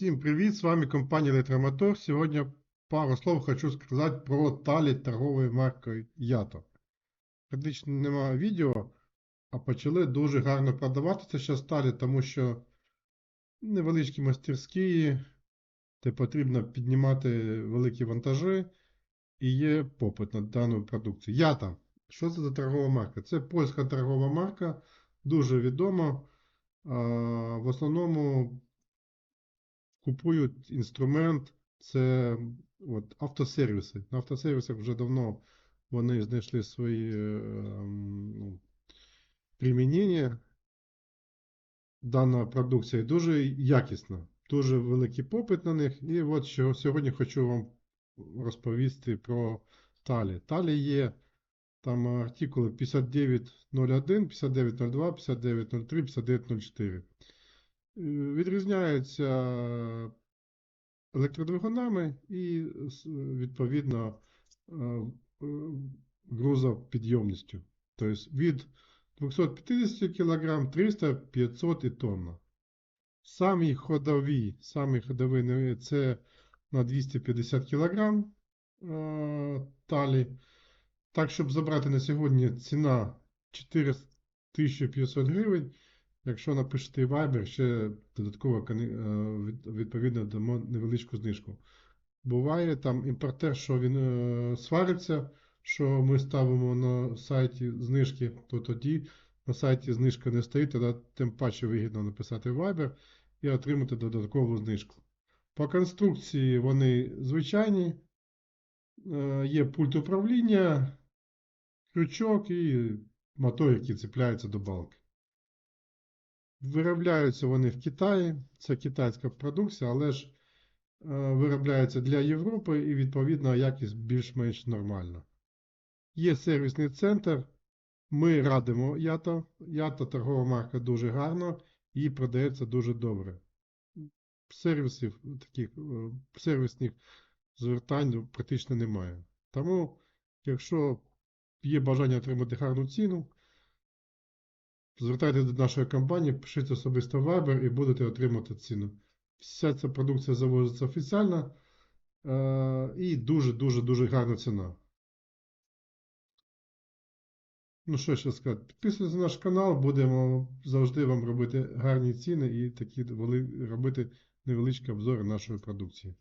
Всім привіт! З вами компанія Електромотор. Сьогодні пару слов хочу сказати про талі торгової маркою Ято. Практично немає відео, а почали дуже гарно продаватися зараз талі, тому що невеличкі мастерські, де потрібно піднімати великі вантажі і є попит на дану продукцію. Ято. Що це за торгова марка? Це польська торгова марка, дуже відома. В основному купують інструмент, це от, автосервіси. На автосервісах вже давно вони знайшли свої е, ем, ну, примінення. Дана продукція дуже якісна, дуже великий попит на них. І от що сьогодні хочу вам розповісти про талі. Талі є там артикули 5901, 5902, 5903, 5904. Е, Відрізняються електродвигунами і відповідно е, е, грузопідйомністю. Тобто від 250 кг, 300, 500 і тонна. Самі ходові, самі ходові це на 250 кг талі. Так, щоб забрати на сьогодні ціна 4500 гривень. Якщо напишете Viber, ще додатково е, від- відповідно дамо невеличку знижку. Буває там імпортер, що він е, свариться, що ми ставимо на сайті знижки, то тоді на сайті знижка не стоїть, тоді тим паче вигідно написати Viber і отримати додаткову знижку. По конструкції вони звичайні, е, є пульт управління, крючок і мотор, який цепляється до балки. Виробляються вони в Китаї, це китайська продукція, але ж е, виробляється для Європи і відповідно якість більш-менш нормальна. Є сервісний центр. Ми радимо Ято. Ято торгова марка дуже гарна і продається дуже добре. Сервісів таких е, сервісних звертань практично немає. Тому, якщо є бажання отримати гарну ціну, Звертайтеся до нашої компанії, пишіть особисто Viber і будете отримати ціну. Вся ця продукція завозиться офіційно е, і дуже-дуже дуже гарна ціна. Ну, що ще сказати? Підписуйтесь на наш канал, будемо завжди вам робити гарні ціни і такі робити невеличкі обзори нашої продукції.